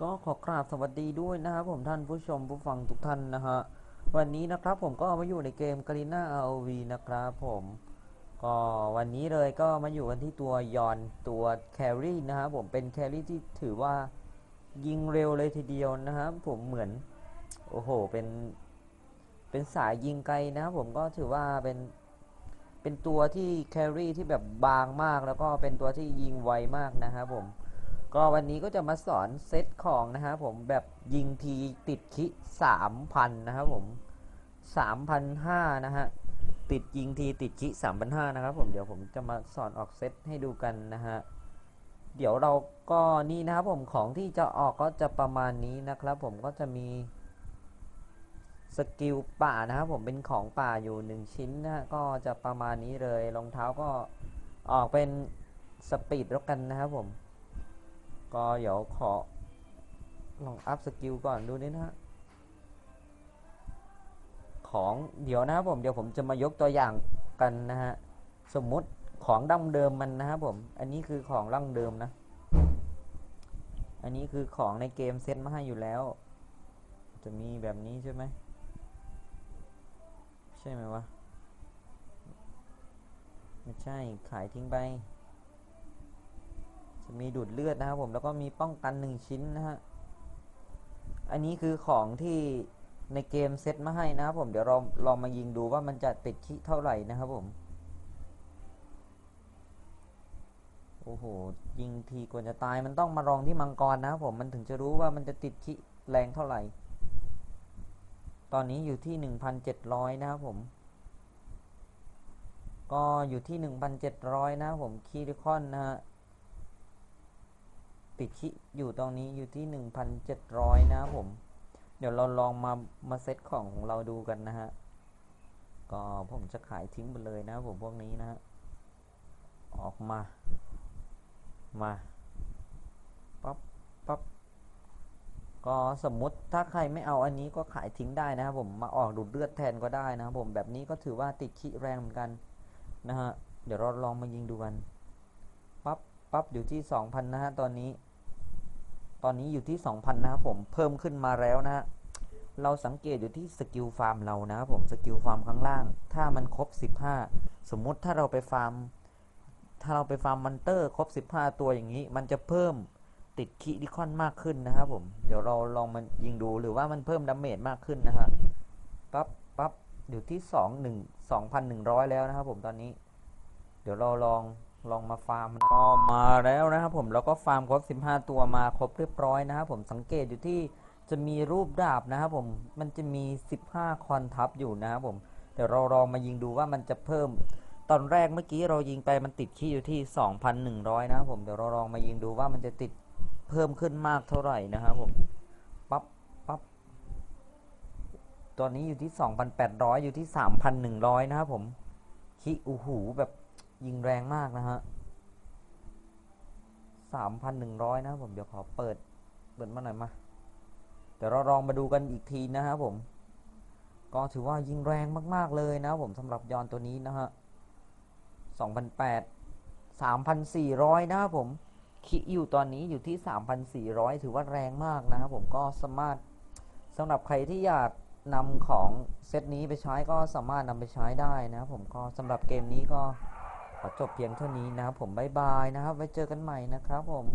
ก็ขอกราบสวัสดีด้วยนะครับผมท่านผู้ชมผู้ฟังทุกท่านนะฮะวันนี้นะครับผมก็มาอยู่ในเกม g a r i n a ROV นะครับผมก็วันนี้เลยก็มาอยู่กันที่ตัวยอนตัวแครี่นะครับผมเป็นแครี่ที่ถือว่ายิงเร็วเลยทีเดียวนะครับผมเหมือนโอ้โหเป็นเป็นสายยิงไกลนะครับผมก็ถือว่าเป็นเป็นตัวที่แครี่ที่แบบบางมากแล้วก็เป็นตัวที่ยิงไวมากนะครับผม ก็วันนี้ก็จะมาสอนเซตของนะครับผมแบบยิงทีติดคิสามพันนะครับผมสามพันห้านะฮะติดยิงทีติดคิสามพันห้านะครับผมเดี๋ยวผมจะมาสอนออกเซตให้ดูกันนะฮะเดี๋ยวเราก็นี่นะครับผมของที่จะออกก็จะประมาณนี้นะครับผมก็จะมีสกิลป่านะครับผมเป็นของป่าอยู่หนึ่งชิ้นนะฮะก็จะประมาณนี้เลยรองเท้าก็ออกเป็นสปีดแล้วกันนะครับผม ก็เดี๋ยวขอลองอัพสกิลก่อนดูนิดนะฮะของเดี๋ยวนะครับผมเดี๋ยวผมจะมายกตัวอย่างกันนะฮะสมมุติของดั้งเดิมมันนะครับผม อันนี้คือของดั้งเดิมนะ อันนี้คือของในเกมเซ็ตมาให้อยู่แล้ว จะมีแบบนี้ใช่ไหมใช่ไหมวะไม่ใช่ขายทิ้งไป มีดูดเลือดนะครับผมแล้วก็มีป้องกันหนึ่งชิ้นนะฮะอันนี้คือของที่ในเกมเซตมาให้นะครับผมเดี๋ยวเราลองมายิงดูว่ามันจะติดขี้เท่าไหร่นะครับผมโอ้โหยิงทีกว่าจะตายมันต้องมาลองที่มังกรนะครับผมมันถึงจะรู้ว่ามันจะติดขี้แรงเท่าไหร่ ตอนนี้อยู่ที่หนึ่งพันเจ็ดร้อยนะครับผม ก็อยู่ที่หนึ่งพันเจ็ดร้อยนะครับผมคีริคอนนะฮะ ติดชิอยู่ตรงนี้อยู่ที่ 1,700 นะครับผม เดี๋ยวเราลองมามาเซตของของเราดูกันนะฮะ ก็ผมจะขายทิ้งไปเลยนะผมพวกนี้นะฮะ ออกมา มาปั๊บปั๊บก็สมมติถ้าใครไม่เอาอันนี้ก็ขายทิ้งได้นะครับผมมาออกดูดเลือดแทนก็ได้นะครับผมแบบนี้ก็ถือว่าติดขี้แรงเหมือนกันนะฮะเดี๋ยวเราลองมายิงดูกันปั๊บปั๊บอยู่ที่ 2,000 นะฮะตอนนี้ ตอนนี้อยู่ที่ 2,000 นะครับผม เพิ่มขึ้นมาแล้วนะฮะ เราสังเกตอยู่ที่สกิลฟาร์มเรานะครับผม สกิลฟาร์มข้างล่าง ถ้ามันครบ 15 สมมุติถ้าเราไปฟาร์ม ถ้าเราไปฟาร์มมันเตอร์ครบ 15 ตัวอย่างนี้ มันจะเพิ่มติดคิดิคอนมากขึ้นนะครับผม เดี๋ยวเราลองมันยิงดูหรือว่ามันเพิ่มดาเมจมากขึ้นนะฮะ ปั๊บปั๊บอยู่ที่ 2 1 2,100 แล้วนะครับผมตอนนี้ เดี๋ยวเราลอง ลองมาฟาร์มก็มาแล้วนะครับผมแล้วก็ฟาร์มครบ 15 ตัวมาครบเรียบร้อยนะครับผมสังเกตอยู่ที่จะมีรูปดาบนะครับผมมันจะมี 15 คอนทับอยู่นะครับผมเดี๋ยวเราลองมายิงดูว่ามันจะเพิ่ม ตอนแรกเมื่อกี้เรายิงไปมันติดขี้อยู่ที่ 2,100 นะครับผมเดี๋ยวเราลองมายิงดูว่ามันจะติดเพิ่มขึ้นมากเท่าไหร่นะครับผมปั๊บปั๊บตอนนี้อยู่ที่ 2,800 อยู่ที่ 3,100 นะครับผมขี้อูหูแบบ ยิงแรงมากนะฮะสามพันหนึ่งร้อยนะครับผมเดี๋ยวขอเปิด เปิดมาหน่อยมาเดี๋ยวเราลองมาดูกันอีกทีนะครับผม ก็ถือว่ายิงแรงมาก ๆ เลยนะครับผมสำหรับยอนตัวนี้นะฮะสองพันแปดสามพันสี่ร้อยนะครับผมคิอยู่ตอนนี้อยู่ที่สามพันสี่ร้อยถือว่าแรงมากนะครับผมก็สามารถสำหรับใครที่อยากนำของเซตนี้ไปใช้ก็สามารถนำไปใช้ได้นะครับผมก็สำหรับเกมนี้ก็ จบเพียงเท่านี้นะครับผมบายบายนะครับ ไว้เจอกันใหม่นะครับผม